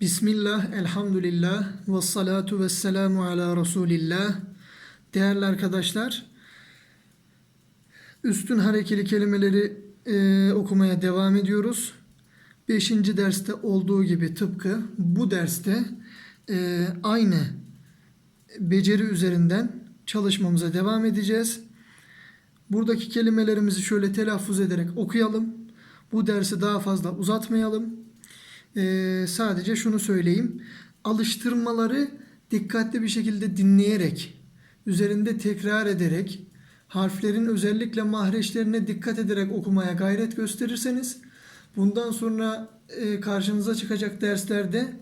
Bismillah, elhamdülillah, ve salatu ve selamu ala Resulillah. Değerli arkadaşlar, üstün harekeli kelimeleri e, okumaya devam ediyoruz. Beşinci derste olduğu gibi tıpkı bu derste e, aynı beceri üzerinden çalışmamıza devam edeceğiz. Buradaki kelimelerimizi şöyle telaffuz ederek okuyalım. Bu dersi daha fazla uzatmayalım. Ee, sadece şunu söyleyeyim. Alıştırmaları dikkatli bir şekilde dinleyerek, üzerinde tekrar ederek, harflerin özellikle mahreçlerine dikkat ederek okumaya gayret gösterirseniz, bundan sonra e, karşınıza çıkacak derslerde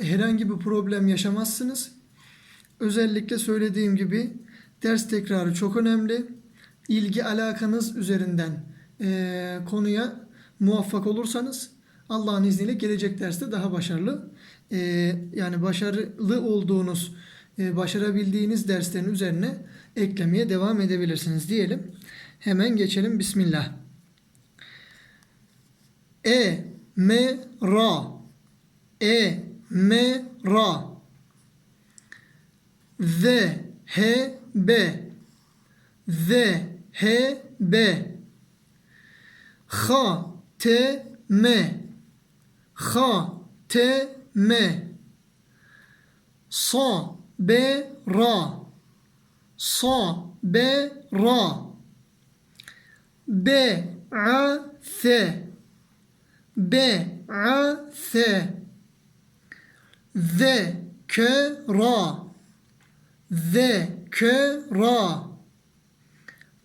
herhangi bir problem yaşamazsınız. Özellikle söylediğim gibi ders tekrarı çok önemli. İlgi alakanız üzerinden e, konuya muvaffak olursanız Allah'ın izniyle gelecek derste daha başarılı e, yani başarılı olduğunuz e, başarabildiğiniz derslerin üzerine eklemeye devam edebilirsiniz diyelim. Hemen geçelim. Bismillah. E, me, ra. E, me, ra. Z, H, B. Z, H, B. H, T, M. H, T, M. Sa, B, Ra. Sa, B, Ra. B, A, S. B, A, S. Z, K, Ra. Z, K, Ra.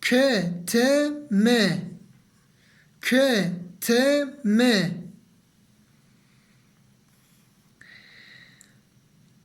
K, T, M. K, T, M.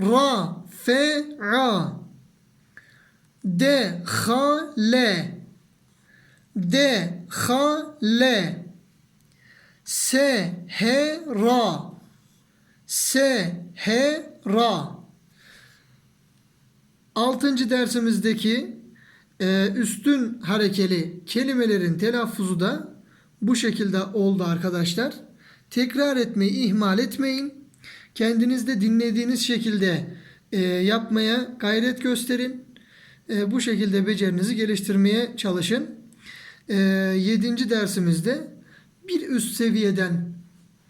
Ra, fe. Ra. De, ha, le. De, ha, le. Se, he, ra. Se, he, ra. Altıncı dersimizdeki e, üstün harekeli kelimelerin telaffuzu da bu şekilde oldu arkadaşlar. Tekrar etmeyi ihmal etmeyin. Kendinizde dinlediğiniz şekilde e, yapmaya gayret gösterin. E, bu şekilde becerinizi geliştirmeye çalışın. E, yedinci dersimizde bir üst seviyeden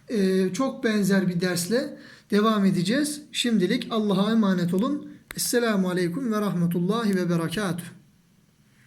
e, çok benzer bir dersle devam edeceğiz. Şimdilik Allah'a emanet olun. Esselamu Aleyküm ve Rahmetullahi ve Berekatuhu.